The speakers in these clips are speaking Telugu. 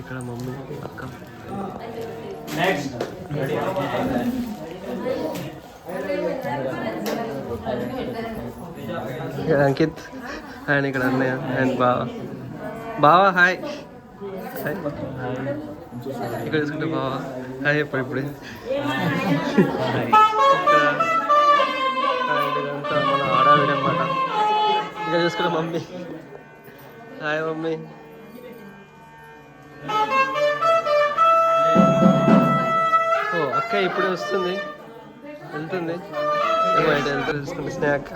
ఇక్కడ మమ్మీ అక్క. అంకిత్ అండ్ ఇక్కడ అన్నయ్య అండ్ బావ. బావా హాయ్. హాయ్. ఇక్కడ చూసుకుంటే బావా. హాయ్ ఇప్పుడు. ఇప్పుడు ఇదంతా మన ఇక్కడ చూసుకుంటే మమ్మీ. Hi mummy. అక్క ఇప్పుడే వస్తుంది. వెళ్తుంది ఏమో చూసుకుంటే snack?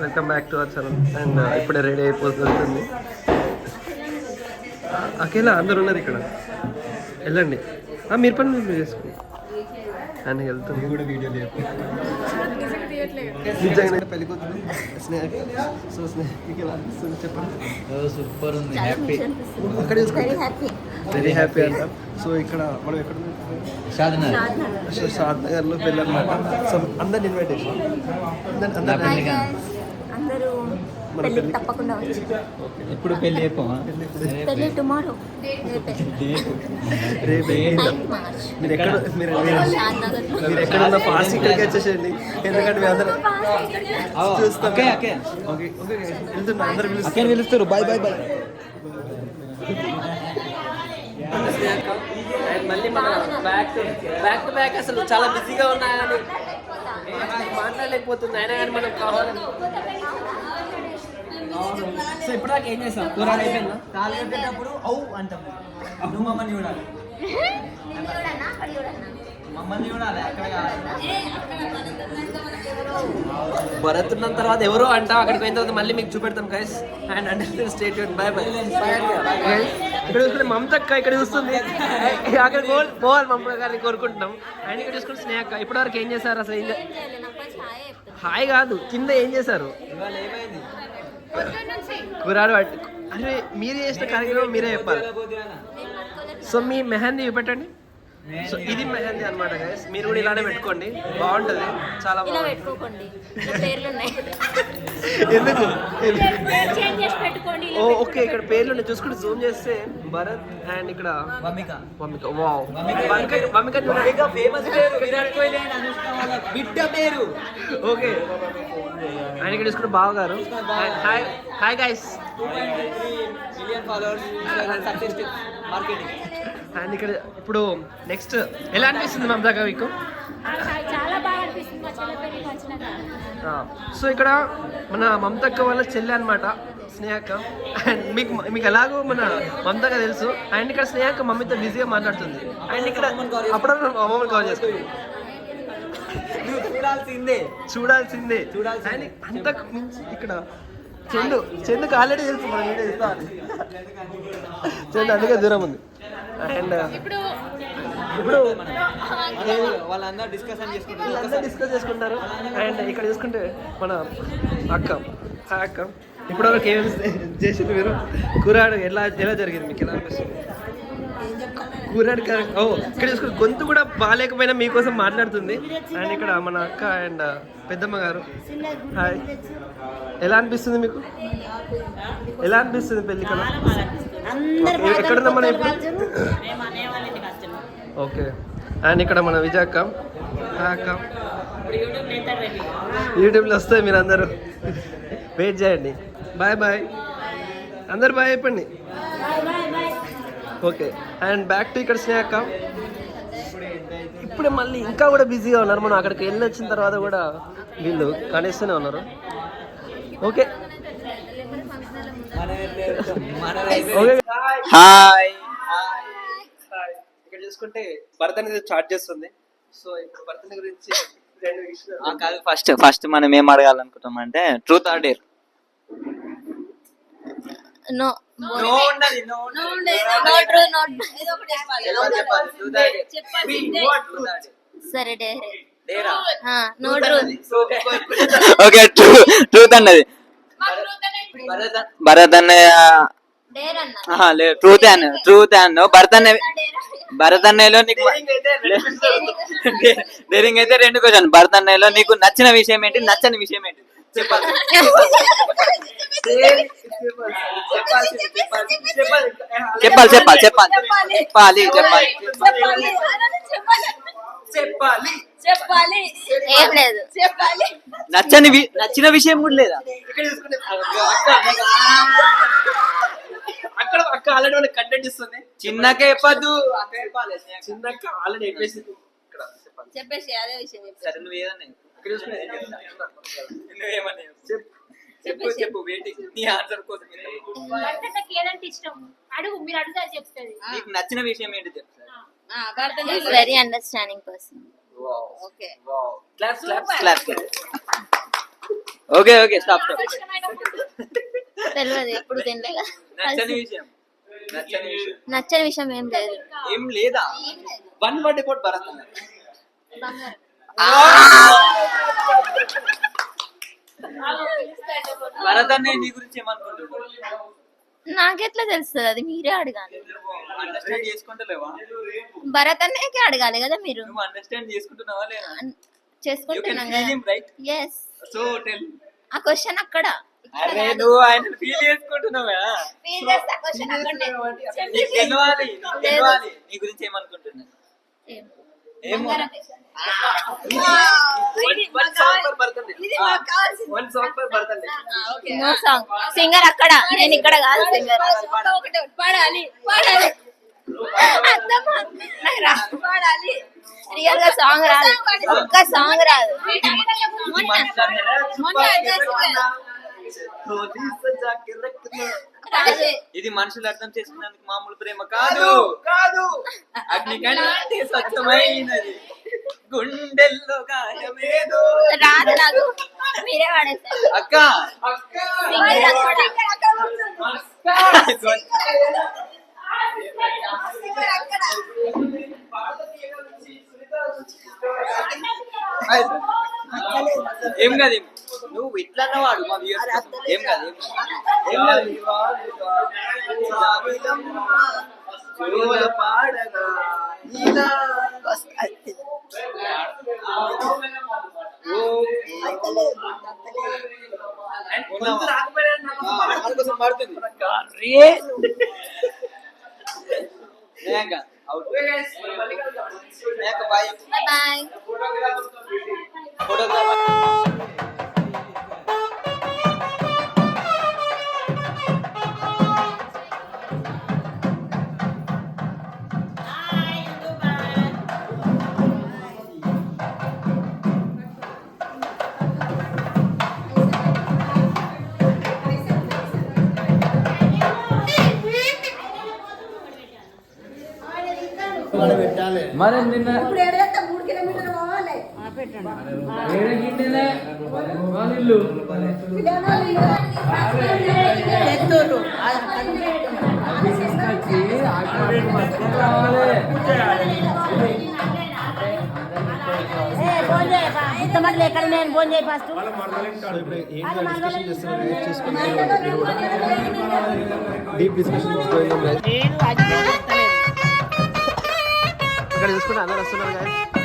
Welcome back to our channel and uh, ఇప్పుడే రెడీ అయిపోతుంది అకేలా అందరు ఉన్నారు ఇక్కడ. వెళ్ళండి. మీరు పని మీరు చేసుకోండి. అని వెళ్తుంది. కూడా వీడియో నిజంగా పెళ్ళి కూతురు సో స్నేక్ ఎలా అనిపిస్తుంది చెప్పండి సూపర్ ఉంది హ్యాపీ అక్కడ వెరీ హ్యాపీ హ్యాపీ అంట సో ఇక్కడ మనం ఎక్కడ సాధన సో షాద్ పెళ్ళి అనమాట సో అందరిని ఇన్వైట్ చేసాం నా అందరూ పెళ్ళికి. తప్పకుండా వచ్చి ఇప్పుడు పెళ్ళి చెప్పమా పెళ్ళి టుమారో. రేపే. రేపు. Ninth March. మీరు ఎక్కడ? మీరు ఎక్కడ ఉన్న ఫాస్ట్ ఇక్కడికి వచ్చేసేయండి. ఎందుకంటే మేము అందరం చూస్తాం. Okay okay. Okay okay. వెళ్తున్నా అందరు అక్కడ పిలుస్తారు పిలుస్తారు. Bye bye bye. మళ్ళీ మన బ్యాక్ బ్యాక్ టు బ్యాక్ అసలు చాలా బిజీగా ఉన్నాయని. మాట్లాడలేకపోతుంది. అయినా కానీ మనం కావాలని. సో ఇప్పటిదాకా ఏం చేసాం కూరాడు అయిపోయిందా? తాళి కట్టేటప్పుడు ఔ అంటాం నువ్వు మమ్మల్ని చూడాలి. మమ్మల్ని చూడాలి అక్కడ కాదు. భరత్ ఉన్న తర్వాత ఎవరో అంటాం అక్కడికి పోయిన తర్వాత మళ్ళీ మీకు చూపెడతాం గైస్ అండ్ అంటే స్టేట్ బాయ్ బాయ్ ఇక్కడ చూస్తుంటే మమతక్క ఇక్కడ చూస్తుంది. అక్కడ పోవాలి పోవాలి మమ్మల్ని గారిని కోరుకుంటున్నాం. అండ్ ఇక్కడ చూసుకుంటే స్నేహక్క ఇప్పటివరకు ఏం చేశారు? అసలు ఏం హాయ్ కాదు కింద ఏం చేశారు? ఇవాళ ఏమైంది? కురాడు అరే మీరు చేసిన కార్యక్రమం మీరే చెప్పాలి. సో మీ మెహందీ చూపెట్టండి. సో ఇది మెహందీ అనమాట గైస్ మీరు కూడా ఇలానే పెట్టుకోండి. బాగుంటది. చాలా బాగుంటుంది. ఎందుకు పేరు చేంజ్ చేసి పెట్టుకోండి ఓ ఓకే ఇక్కడ పేర్లు చూసుకుంటే జూమ్ చేస్తే భరత్ అండ్ ఇక్కడ మమ్మిక వమిక వావ్ వమిక. వమిక వమిక ఫేమస్ పేరు. విరాట్ కోహ్లీ అండ్ అనుష్క వాళ్ళ బిడ్డ పేరు. ఓకే. ఆయన ఇక్కడ చూసుకుంటే బావ గారు hi hi guys million followers success marketing and ఇక్కడ ఇప్పుడు నెక్స్ట్ ఎలా అనిపిస్తుంది మమతా మీకు? చాలా బాగా అనిపిస్తుంది మా చెల్లె పెళ్ళికి వచ్చినాక సో ఇక్కడ మన మమతక్క వాళ్ళ చెల్లి అనమాట స్నేహక్క అండ్ మీకు మీకు ఎలాగో మన మమతక్క తెలుసు. అండ్ ఇక్కడ స్నేహక్క మమ్మీతో బిజీగా మాట్లాడుతుంది. అండ్ ఇక్కడ అప్పుడప్పుడు అమ్మమ్మని కాల్ చేస్తుంది. చూడాల్సిందే. చూడాల్సిందే. చూడాల్సిందే. అండ్ అంతకు మించి ఇక్కడ చెండు చెందుకు ఆల్రెడీ తెలుసు మనం వీడియో చెండు అందుకే దూరం ఉంది. అండ్ ఇప్పుడు ఇప్పుడు వాళ్ళందరూ డిస్కషన్ చేసుకుంటారు. డిస్కస్ చేసుకుంటారు. అండ్ ఇక్కడ చూసుకుంటే మన అక్క హాయ్ అక్క. ఇప్పుడు వరకు ఏమేమి చేసింది మీరు? కూరాడు ఎలా ఎలా జరిగింది? మీకు ఎలా అనిపిస్తుంది? కూరాడు ఓ ఇక్కడ చూసుకుంటే గొంతు కూడా బాగాలేకపోయినా మీకోసం మాట్లాడుతుంది. అండ్ ఇక్కడ మన అక్క అండ్ పెద్దమ్మ గారు. హాయ్. ఎలా అనిపిస్తుంది మీకు? ఎలా అనిపిస్తుంది పెళ్ళి కదా ఎక్కడున్నా మనం ఇప్పుడు? ఓకే. అండ్ ఇక్కడ మన విజయ్ అక్క. హాయ్ అక్క. యూట్యూబ్లో వస్తాయి మీరు అందరూ వెయిట్ చేయండి. Bye bye. అందరు బాయ్ చెప్పండి ఓకే. అండ్ బ్యాక్ టు ఇక్కడ స్నేహ అక్క ఇప్పుడే మళ్ళీ ఇంకా కూడా బిజీగా ఉన్నారు. మనం అక్కడికి వెళ్ళి వచ్చిన తర్వాత కూడా వీళ్ళు కనేస్తూనే ఉన్నారు. ఓకే. హాయ్. ఇక్కడ చూసుకుంటే భరత్ అనేది చార్జ్ చేస్తుంది. సో ఇప్పుడు భరత్ గురించి ఫస్ట్ ఫస్ట్ మనం ఏం అడగాలనుకుంటాం అంటే truth or dare no no ఉండదు నో నో ట్రూ నోట్ ఏదో ఒకటి చెప్పాలి. సరే day. No true okay true truth అన్నది. భరత్ అన్న. డేర్ అన్న. ఆహా, లేదు ట్రూత్ అన్న. ట్రూత్ అన్న. భరత్ అన్న డేర్ భరత్ అన్నయ్యలో నీకు డేరింగ్ అయితే రెండు క్వశ్చన్ భరత్ అన్నయ్యలో నీకు నచ్చిన విషయం ఏంటి? నచ్చని విషయం ఏంటి? చెప్పాలి చెప్పాలి చెప్పాలి చెప్పాలి చెప్పాలి చెప్పాలి చెప్పాలి చెప్పాలి ఏం లేదు చెప్పాలి నచ్చని నచ్చిన విషయం కూడా లేదా అక్కడ అక్క ఆల్రెడీ వాళ్ళకి కంటెంట్ ఇస్తుంది చిన్నకే చెప్పద్దు అక్క చెప్పాలి చిన్న అక్క ఆల్రెడీ చెప్పండి చెప్పేసి అదే విషయం. సరే నువ్వు ఏదన్నా చెప్పు చెప్పు వెయిటింగ్ నీ ఆన్సర్ కోసం భర్తకి ఏదంటే ఇష్టం అడుగు మీరు అడుగుతా చెప్తుంది నీకు నచ్చిన విషయం ఏంటి is very understanding person okay class class class okay okay stop stop తెలియదు ఎప్పుడు నచ్చని విషయం నచ్చని విషయం నచ్చని విషయం ఏం లేదు ఏం లేదా one word about Bharat Bharat అన్నయ్య నీ గురించి ఏమనుకుంటున్నావు? నాకెట్లా తెలుస్తుంది? అది మీరే అడగాలి. అండర్స్టాండ్ చేసుకుంటలేవా? భరత్ అన్నయ్యకే అడగాలి కదా మీరు? నువ్వు అండర్స్టాండ్ చేసుకుంటున్నావా లేదా? చేసుకుంటున్నాం కదా. Yes so tell a question అక్కడ. ఇక్కడ అరే కాదు. నువ్వు ఆయన ఫీల్ చేసుకుంటున్నావా? చేస్తే నీ గురించి నో సాంగ్ సింగర్ అక్కడ. నేను ఇక్కడ కాదు సింగర్ పాడాలి. పాడాలి. పాడాలి. రియల్గా సాంగ్ రాదు. ఒక్క సాంగ్ రాదు. మొన్న ఇది మనుషులు అర్థం చేసుకున్నందుకు మామూలు ప్రేమ కాదు. కాదు అగ్ని కంటే స్వచ్ఛమైనది. గుండెల్లో గాయమేదో. రాదు నాకు. మీరే పాడేస్తారు అక్క. అక్కడ ఏం కాదు ఏం నువ్వు ఇట్లా వాడు మా కోసం. ఏం కాదు ఏం కాదు. కోసం పాడుతుంది మనం నిన్న ఇంతమంది ఎక్కడ నేను ఫోన్ చేయి ఫస్ట్. డీప్ డిస్కషన్ అక్కడ చూసుకుంటే అందరు వస్తున్నారు కానీ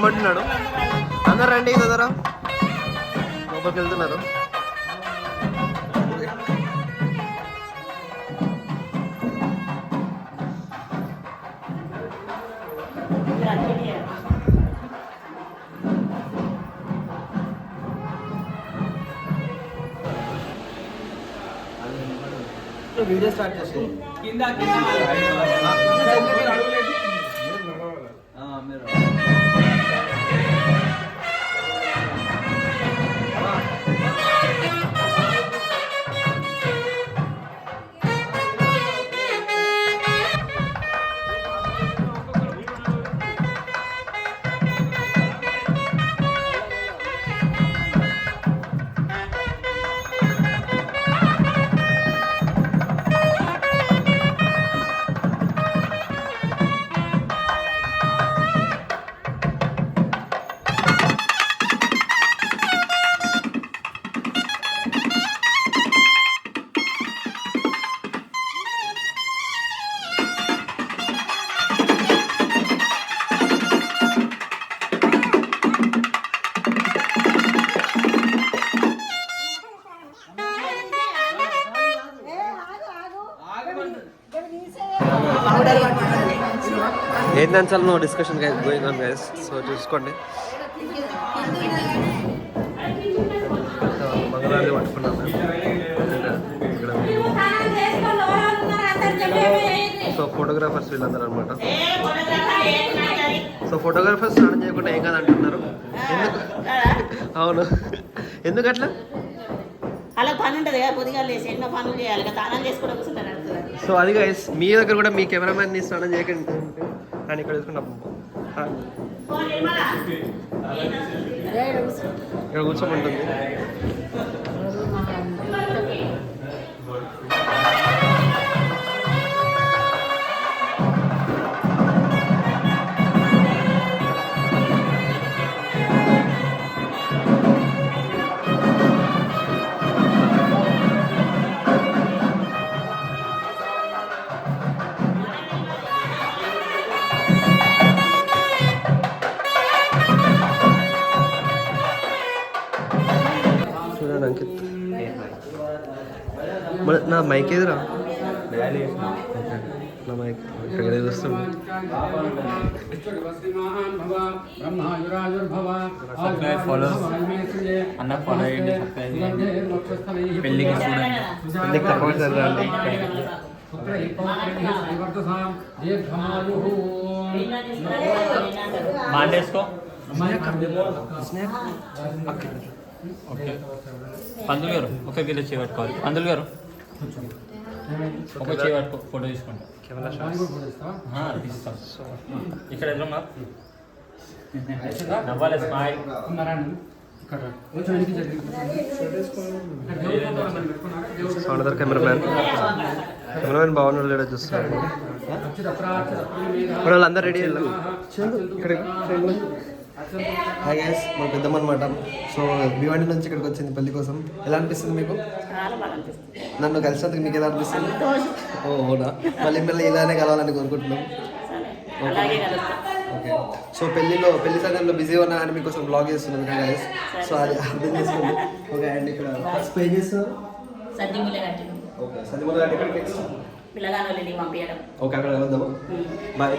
రమ్మంటున్నాడు. అందరు రండి తొందర లోపలికి వెళ్తున్నారు వీడియో స్టార్ట్ చేసి కింద కింద. చాలా no discussion going on guys so చూసుకోండి మంగళాన్ని పట్టుకున్నాం ఇక్కడ సో ఫోటోగ్రాఫర్స్ వీళ్ళందరూ అనమాట సో ఫోటోగ్రాఫర్స్ స్నానం చేయకుండా ఏం కాదు అంటున్నారు ఎందుకు అవును. ఎందుకు అట్లా అలా పని ఉంటుంది కదా పొద్దుగా లేసి ఎన్నో పనులు చేయాలి కదా స్నానం చేసుకోవడం కూర్చుంటారు అంటున్నారు సో అది మీ దగ్గర కూడా మీ కెమెరామ్యాన్ని స్నానం చేయకండి. కానీ ఇక్కడ చూసుకుంటాం ఇక్కడ కూర్చోమంటుంది. నా మైక్ ఎదురా నా మైక్ ఇక్కడ అన్న subscribe చేయండి. పెళ్ళికి చూడండి. పెళ్ళికి తప్పనిసరి రండి. మాండేసుకో ఓకే పందులు గారు ఒక గిన్నె చేపట్టుకోవాలి పందులు గారు ఒక ఫోటో తీస్తాం ఇక్కడ నవ్వాలి స్మైల్ దర్ కెమెరామ్యాన్ కెమెరామ్యాన్ బాగున్నాడు లేడో చూస్తున్నాడు ఇప్పుడు వాళ్ళందరూ రెడీ ఇక్కడ హాయ్ గైస్ మా పెద్దమ్మ అనమాట సో భివాడి నుంచి ఇక్కడికి వచ్చింది పెళ్ళి కోసం. ఎలా అనిపిస్తుంది మీకు? నన్ను కలిసినందుకు మీకు ఎలా అనిపిస్తుంది? ఓ అవునా? మళ్ళీ మళ్ళీ ఇలానే కలవాలని కోరుకుంటున్నాం. అలాగే కలుస్తాం ఓకే సో పెళ్ళిలో పెళ్ళి సమయంలో బిజీ ఉన్నా అని మీకోసం బ్లాగ్ చేస్తున్నాను కదా గైస్ సో అది అర్థం చేసుకోండి. ఓకే అండ్ ఇక్కడ పే సద్దిములే కట్టి ఓకే ఎక్కడికి నెక్స్ట్ పంపించడం. ఓకే అక్కడ కలుద్దాము బాయ్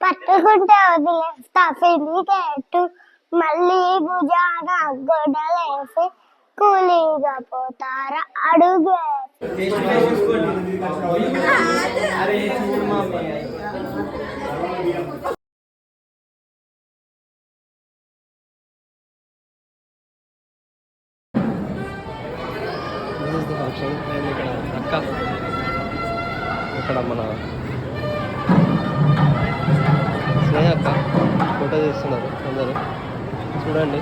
పట్టుకుంటే వదిలేస్తా సిలికేటు మళ్ళీ భుజాన గొడలేసి కూలీగా పోతారా? అడుగు. ఇక్కడ మన అక్క ఫోటో తీస్తున్నారు అందరూ. చూడండి.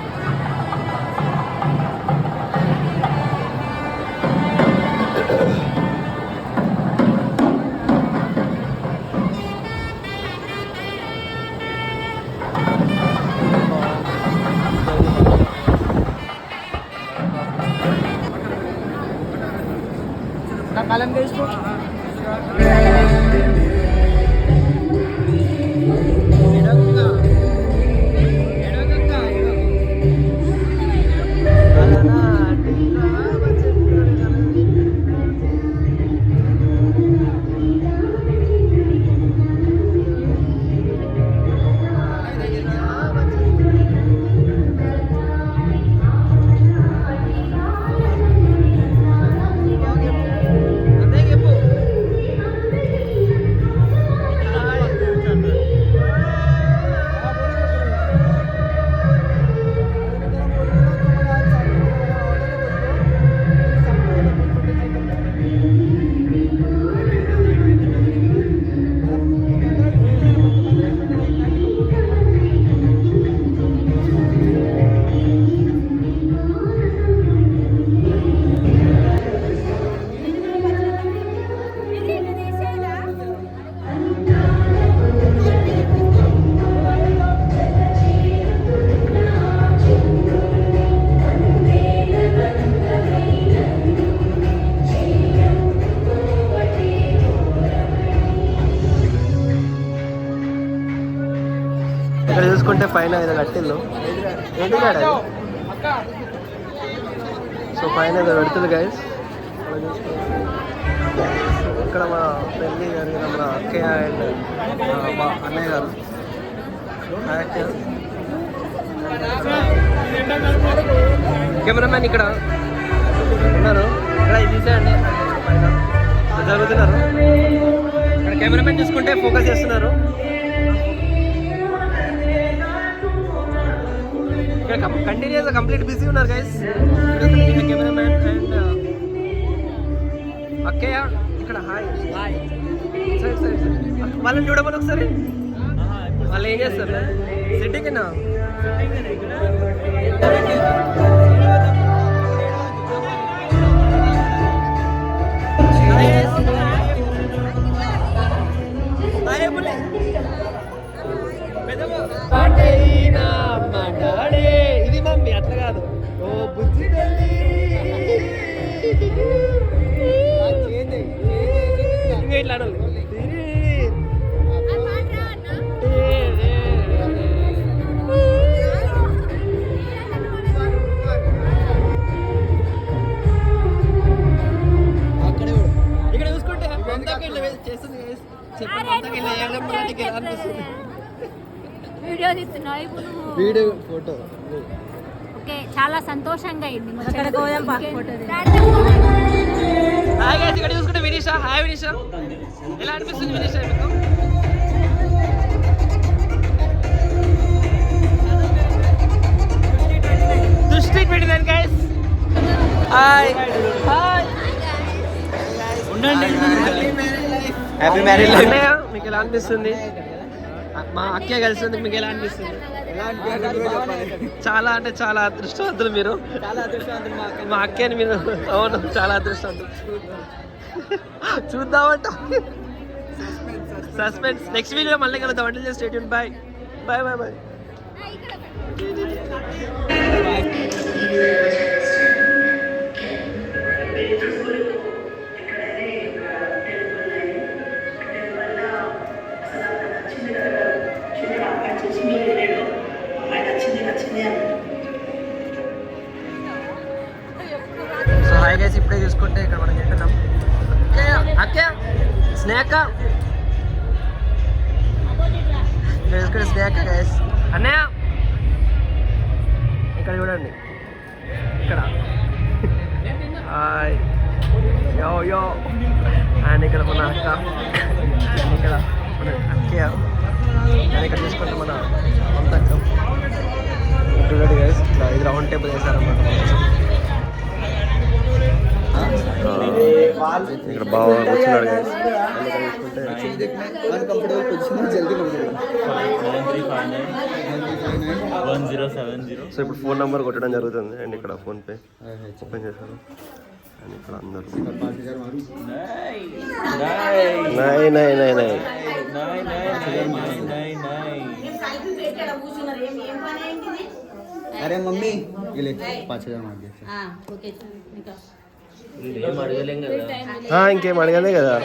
కెమెరామ్యాన్ ఇక్కడ ఉన్నారు. ఇక్కడ తీసేయండి. ఇక్కడ జరుగుతున్నారు. ఇక్కడ కెమెరామెన్ చూసుకుంటే ఫోకస్ చేస్తున్నారు. ఇక్కడ కంటిన్యూస్ కంప్లీట్ బిజీ ఉన్నారు గైస్ కెమెరామెన్ అండ్ అక్కయ్య ఇక్కడ హాయ్ హాయ్ సరే సరే సరే వాళ్ళని చూడమని ఒకసారి. వాళ్ళు ఏం చేస్తారు? సిట్టింగ్ ఇది మమ్మీ అట్లా కాదు ఓ బుజ్జి తల్లి ఇట్లా అనాలి. అనిపిస్తుంది వీడియో తీస్తున్నావు ఇప్పుడు నువ్వు వీడియో ఫోటో ఓకే చాలా సంతోషంగా అయింది మొత్తం. అక్కడికి పోదాం పా, ఇంకే- ఫోటో దిగు. హాయ్ గైస్ ఇక్కడ చూసుకుంటే వినీషా హాయ్ వినీషా ఎలా అనిపిస్తుంది వినీషా మీకు దృష్టి పెట్టిందని guys hi hi happy marriage మీకు ఎలా అనిపిస్తుంది? మా అక్కయ్య కలిసింది మీకు ఎలా అనిపిస్తుంది? చాలా అంటే చాలా అదృష్టవంతులు మీరు. చాలా అదృష్టవంతులు మా అక్క మా అక్కని మీరు అవును చాలా అదృష్టవంతులు. చూద్దామంట. సస్పెన్స్ నెక్స్ట్ వీడియో మళ్ళీ కలుద్దాం. అంటే state bye bye bye bye five nine one zero seven zero so ఇప్పుడు ఫోన్ నెంబర్ కొట్టడం జరుగుతుంది. అండ్ ఇక్కడ ఫోన్ పే ఓపెన్ చేశారు. అండ్ ఇక్కడ అందరూ. నై నై నై నై अरे అరే మమ్మీ. వీళ్ళు పచ్చగా ఇంకేం అడగలే కదా.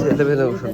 Sen de böyle hoşuna.